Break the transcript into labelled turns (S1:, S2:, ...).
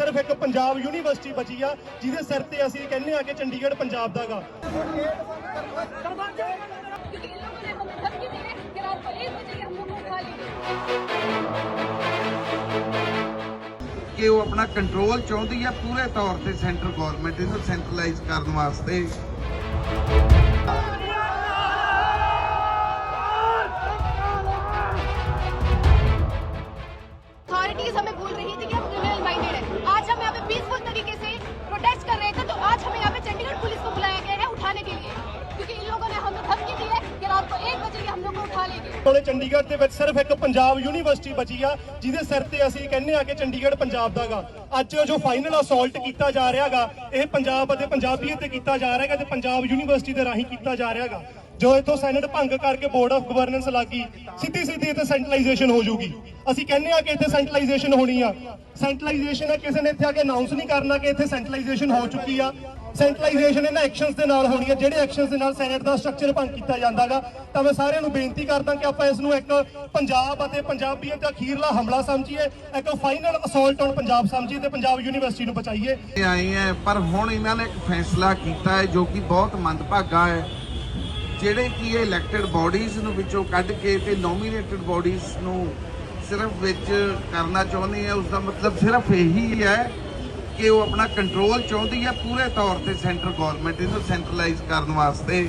S1: ਸਿਰਫ ਇੱਕ ਪੰਜਾਬ ਯੂਨੀਵਰਸਿਟੀ ਬਚੀ ਆ ਜਿਹਦੇ ਸਿਰ ਤੇ ਅਸੀਂ ਕਹਿੰਦੇ ਆ ਕਿ ਚੰਡੀਗੜ੍ਹ ਪੰਜਾਬ ਦਾਗਾ
S2: क्योंकि इन लोगों ने हमें धमकी दी है कि रात को एक बजे हम लोग को उठा लेंगे
S3: ਕਿ ਉਹ ਆਪਣਾ ਕੰਟਰੋਲ ਚਾਹੁੰਦੀ ਹੈ ਪੂਰੇ ਤੌਰ ਤੇ ਸੈਂਟਰ ਗਵਰਨਮੈਂਟ ਇਹਨੂੰ ਸੈਂਟਰਲਾਈਜ਼ ਕਰਨ ਵਾਸਤੇ
S2: अथॉरिटीज हमें बोल रही थी कि
S1: ਕੋਲੇ ਚੰਡੀਗੜ੍ਹ ਦੇ ਵਿੱਚ ਸਿਰਫ ਇੱਕ ਪੰਜਾਬ ਯੂਨੀਵਰਸਿਟੀ ਬਚੀ ਆ, ਜਿਹਦੇ ਸਿਰ ਤੇ ਅਸੀਂ ਕਹਿੰਦੇ ਆ ਕਿ ਚੰਡੀਗੜ੍ਹ ਪੰਜਾਬ ਦਾਗਾ। ਅੱਜ ਜੋ ਫਾਈਨਲ ਅਸੌਲਟ ਕੀਤਾ ਜਾ ਰਿਹਾਗਾ, ਇਹ ਪੰਜਾਬ ਅਤੇ ਪੰਜਾਬੀਅਤ ਤੇ ਕੀਤਾ ਜਾ ਰਿਹਾਗਾ ਤੇ ਪੰਜਾਬ ਯੂਨੀਵਰਸਿਟੀ ਦੇ ਰਾਹੀਂ ਕੀਤਾ ਜਾ ਰਿਹਾਗਾ। ਜੋ ਇਥੋਂ ਸੈਨੇਟ ਭੰਗ ਕਰਕੇ ਬੋਰਡ ਆਫ ਗਵਰਨੈਂਸ ਲੱਗੀ ਸਿੱਧੀ ਸਿੱਧੀ ਇੱਥੇ ਸੈਂਟਰਲਾਈਜੇਸ਼ਨ ਹੋ ਜਾਊਗੀ। ਅਸੀਂ ਕਹਿੰਦੇ ਆ ਕਿ ਇੱਥੇ ਸੈਂਟਰਲਾਈਜੇਸ਼ਨ ਹੋਣੀ ਆ। ਸੈਂਟਰਲਾਈਜੇਸ਼ਨ ਆ ਕਿਸੇ ਨੇ ਇੱਥੇ ਆ ਕੇ ਅਨਾਉਂਸ ਨਹੀਂ ਕਰਨਾ ਕਿ ਇੱਥੇ ਸੈਂਟਰਲਾਈਜੇਸ਼ਨ ਹੋ ਚੁੱਕੀ ਆ। ਸੈਂਟਰਲਾਈਜੇਸ਼ਨ ਇਹਨਾਂ ਐਕਸ਼ਨਸ ਦੇ ਨਾਲ ਹੋਣੀ ਹੈ ਜਿਹੜੇ ਐਕਸ਼ਨਸ ਦੇ ਨਾਲ ਸੈਨੇਟ ਦਾ ਸਟਰਕਚਰ ਭੰਗ ਕੀਤਾ ਜਾਂਦਾਗਾ। ਤਾਂ ਮੈਂ ਸਾਰਿਆਂ ਨੂੰ ਬੇਨਤੀ ਕਰਦਾ ਕਿ ਆਪਾਂ ਇਸ ਨੂੰ ਇੱਕ ਪੰਜਾਬ ਅਤੇ ਪੰਜਾਬੀਅਤ ਦਾ ਅਖੀਰਲਾ ਹਮਲਾ ਸਮਝੀਏ, ਇੱਕ ਫਾਈਨਲ ਅਸੌਲਟ ਔਨ ਪੰਜਾਬ ਸਮਝੀਏ ਤੇ ਪੰਜਾਬ ਯੂਨੀਵਰਸਿਟੀ ਨੂੰ ਬਚਾਈਏ।
S3: ਆਏ ਹੈ, ਪਰ ਹੁਣ ਇਹਨਾਂ ਨੇ ਇੱਕ ਫੈਸਲਾ ਕੀਤਾ ਹੈ, ਜੋ ਕਿ ਬਹੁਤ ਮੰਦਭਾਗਾ ਹੈ, ਜਿਹੜੇ ਕਿ ਇਹ ਇਲੈਕਟਡ ਬਾਡੀਜ਼ ਨੂੰ ਵਿੱਚੋਂ ਕੱਢ ਕੇ ਤੇ ਨੋਮੀਨੇਟਡ ਬਾਡੀਜ਼ ਨੂੰ ਸਿਰਫ ਵਿੱਚ ਕਰਨਾ ਚਾਹੁੰਦੀ ਆ ਉਸ ਦਾ ਮਤਲਬ ਸਿਰਫ ਇਹੀ ਹੈ ਕਿ ਉਹ ਆਪਣਾ ਕੰਟਰੋਲ ਚਾਹੁੰਦੀ ਹੈ ਪੂਰੇ ਤੌਰ ਤੇ ਸੈਂਟਰ ਗਵਰਨਮੈਂਟ ਇਹਨੂੰ ਸੈਂਟਰਲਾਈਜ਼ ਕਰਨ ਵਾਸਤੇ।